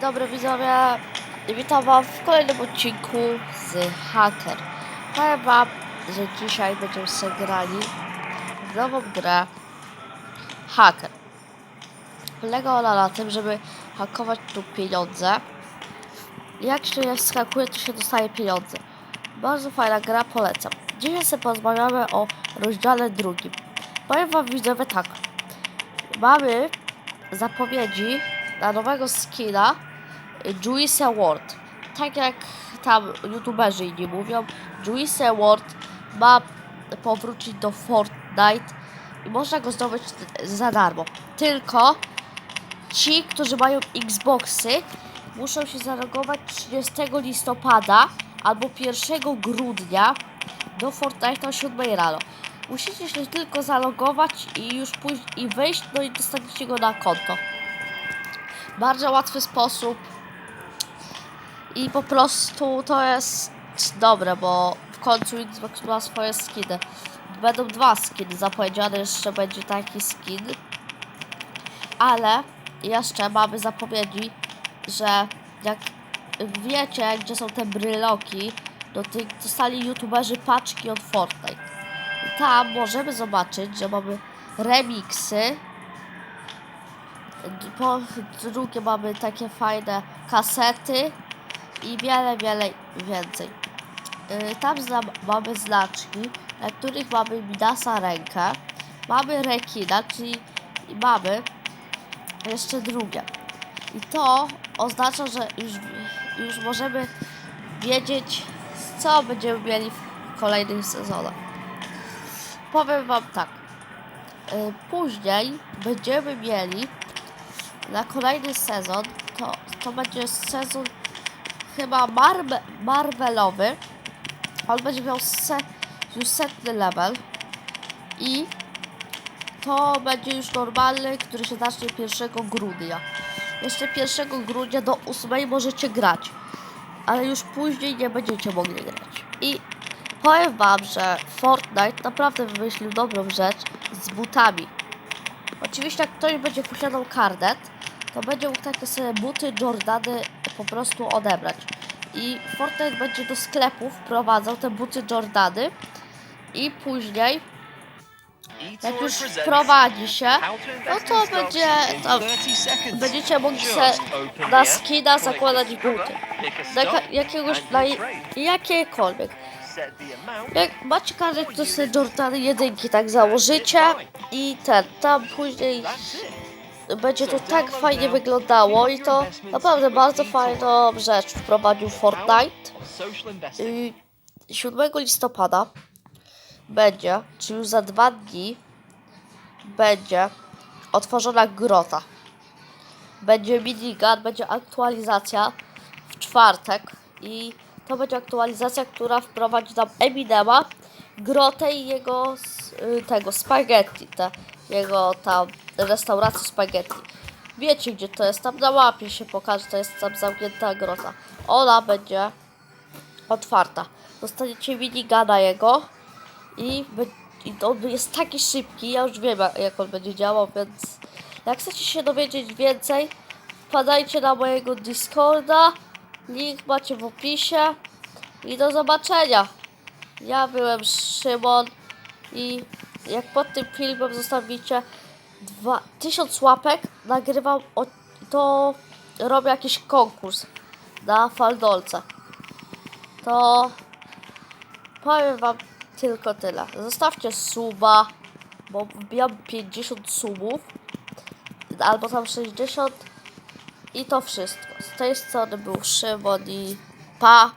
Dobry widzowie, witam wam w kolejnym odcinku z Hacker. Powiem wam, że dzisiaj będziemy sobie grali w nową grę Hacker. Polega ona na tym, żeby hakować tu pieniądze. Jak się je skakuje, to się dostaje pieniądze. Bardzo fajna gra, polecam. Dzisiaj sobie porozmawiamy o rozdziale drugim. Powiem wam widzowie tak. Mamy zapowiedzi na nowego skina Juice Award. Tak jak tam youtuberzy inni mówią, Juice Award ma powrócić do Fortnite i można go zdobyć za darmo. Tylko ci, którzy mają Xboxy, muszą się zalogować 30 listopada albo 1 grudnia do Fortnite o 7 rano. Musicie się tylko zalogować i już pójść i wejść, no i dostaniecie go na konto. Bardzo łatwy sposób i po prostu to jest dobre, bo w końcu Xbox ma swoje skiny. Będą dwa skiny zapowiedziane, jeszcze będzie taki skin. Ale jeszcze mamy zapowiedzi, że jak wiecie, gdzie są te bryloki, to tych dostali youtuberzy paczki od Fortnite. I tam możemy zobaczyć, że mamy remixy. Po drugie mamy takie fajne kasety i wiele, wiele więcej. Yy, Tam mamy znaczki, na których mamy Midasa rękę, mamy rekina, czyli mamy jeszcze drugie. I to oznacza, że już, już możemy wiedzieć, co będziemy mieli w kolejnych sezonach. Powiem Wam tak. y, Później będziemy mieli na kolejny sezon, to, to będzie sezon chyba marbe, Marvelowy. On będzie miał se, już setny level. I to będzie już normalny, który się zacznie 1 grudnia. Jeszcze 1 grudnia do 8 możecie grać, ale już później nie będziecie mogli grać. I powiem wam, że Fortnite naprawdę wymyślił dobrą rzecz z butami. Oczywiście jak ktoś będzie posiadał karnet, to będzie mógł takie sobie buty Jordany po prostu odebrać. I Fortnite będzie do sklepów wprowadzał te buty Jordany i później jak już wprowadzi się, no to będzie tam, będziecie mogli sobie na skina zakładać buty. Na jakiegoś, na jakiekolwiek. Jak macie karnet, to sobie Jordany jedynki tak założycie i ten, tam później będzie to tak fajnie wyglądało i to naprawdę bardzo fajną rzecz wprowadził Fortnite. Y, 7 listopada będzie, czyli już za dwa dni, będzie otworzona grota. Będzie minigun, będzie aktualizacja w czwartek i to będzie aktualizacja, która wprowadzi nam Eminema, grotę i jego y, tego spaghetti, te, jego tam restaurację spaghetti. Wiecie gdzie to jest, tam na mapie się pokaże, to jest tam zamknięta grota. Ona będzie otwarta. Dostaniecie minigana jego i, i on jest taki szybki, ja już wiem jak on będzie działał, więc jak chcecie się dowiedzieć więcej, wpadajcie na mojego Discorda, link macie w opisie i do zobaczenia. Ja byłem Szymon i jak pod tym filmem zostawicie dwa, tysiąc łapek, nagrywam, o, to robię jakiś konkurs na Faldolce. To powiem wam tylko tyle. Zostawcie suba, bo wbijam 50 subów, albo tam 60 i to wszystko. Z tej strony był Szymon i pa!